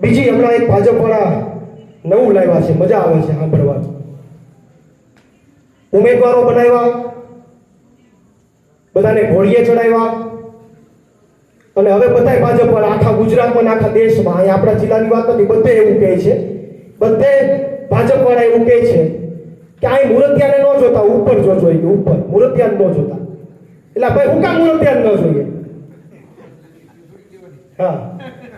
બીજી હમણાં એક ભાજપવાળા નવું લાવ્યા છે, મજા આવે છે સાંભળવા. ઉમેદવારો બનાવ્યા, બધાને ઘોડીએ ચડાવ્યા. અને હવે બધાય ભાજપ પર આખા ગુજરાતમાં આખા દેશમાં, અહીંયા આપણા જિલ્લાની વાત નથી, બધે એવું કહે છે. બધે ભાજપ વાળા એવું કહે છે કે આ મૂર્તિયાને ન જોતા, ઉપર જોજો એ ઉપર. મૂર્તિયાને ન જોતા. એટલે ભાઈ હું કામ મૂર્તિયાને ન જોઈએ? હા.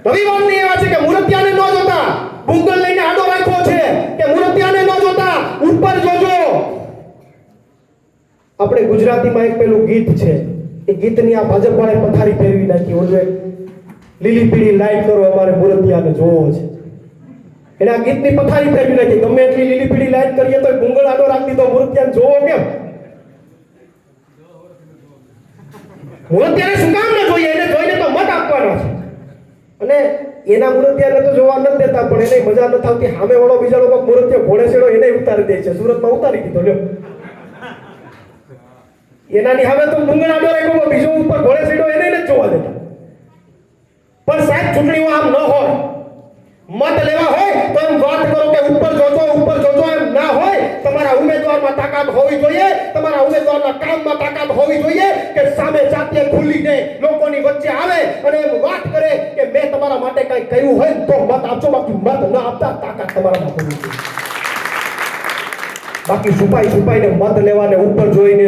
નવી વાતની એ છે કે મૂર્તિયાને ન જોતા બુંગલ લઈને આડો રાખ્યો છે કે મૂર્તિયાને ન જોતા, ઉપર જોજો. આપણે ગુજરાતીમાં એક પેલું ગીત છે, એ ગીતની આ ભાજપ વાળે પથારી ફેરવી નાખી ઓલું લીલી પીળી લાઈટ કરો, અમારે મૂર્તિયાને જોવો છે. એને આ ગીતની પથારી ફેરવી નાખી, ગમે એટલી લીલી પીળી લાઈટ કરીએ તો ભૂંગળ આડો રાખી દીધો, મૂર્તિયાને જોવો કેમ? મૂર્તિયાને શું કામ ન જોઈએ? એને જોઈને તો મત આપવાનો છે. અને એના મૂર્તિયાને તો જોવા નથી દેતા, પણ એને મજા નથી આવતી સામે વાળો બીજા લોકો મૂર્તિયો ઘોડે છેડો એને ઉતારી દે છે. સુરતમાં ઉતારી દીધો, લ્યો. એનાની હવે તો ડુંગળા ડોરે કોઈ બીજો ઉપર ઘોડે છેડો એને નથી જોવા દેતા. પણ સાહેબ, ચૂંટણીઓ આમ ન હોય, મત લેવા હોય, તો એમ વાત કરો કે ઉપર જોજો ઉપર જોજો એમ ના હોય, તમારા ઉમેદવારમાં તાકાત હોવી જોઈએ, તમારા ઉમેદવારના કામમાં તાકાત હોવી જોઈએ કે સામે જાતે ખુલીને લોકોની વચ્ચે આવે અને એમ વાત કરે કે મેં કંઈ કહ્યું હોય તો મત આપજો બાકી મત ન આપતા તાકાત હોવી જોઈએ બાકી છુપાઈ છુપાઈને મત લેવાને ઉપર જોઈને